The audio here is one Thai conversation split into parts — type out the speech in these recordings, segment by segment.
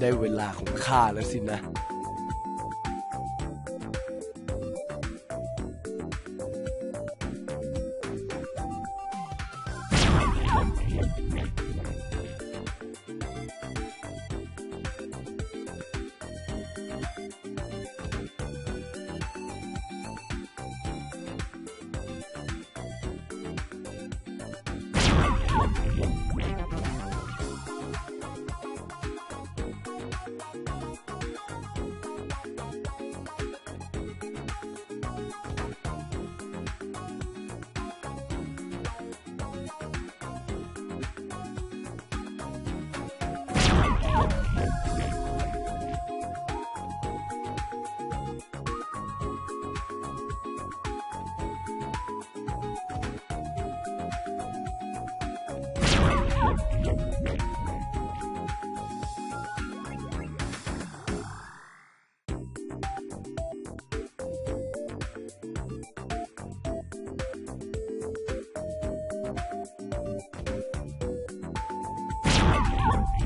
ได้เวลาของข้าแล้วสินะ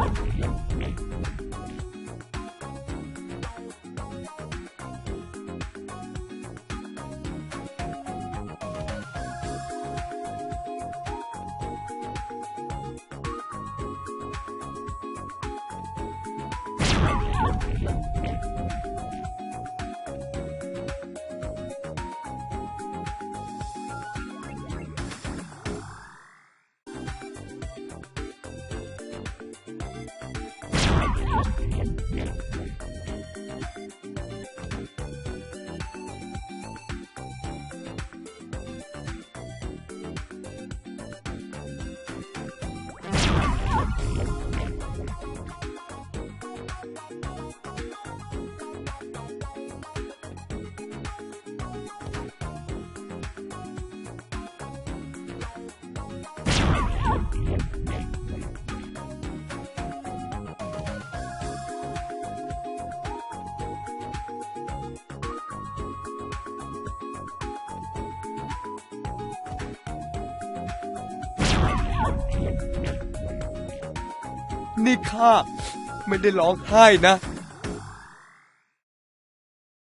Let's go. นี่ข้าไม่ได้ร้องไห้นะ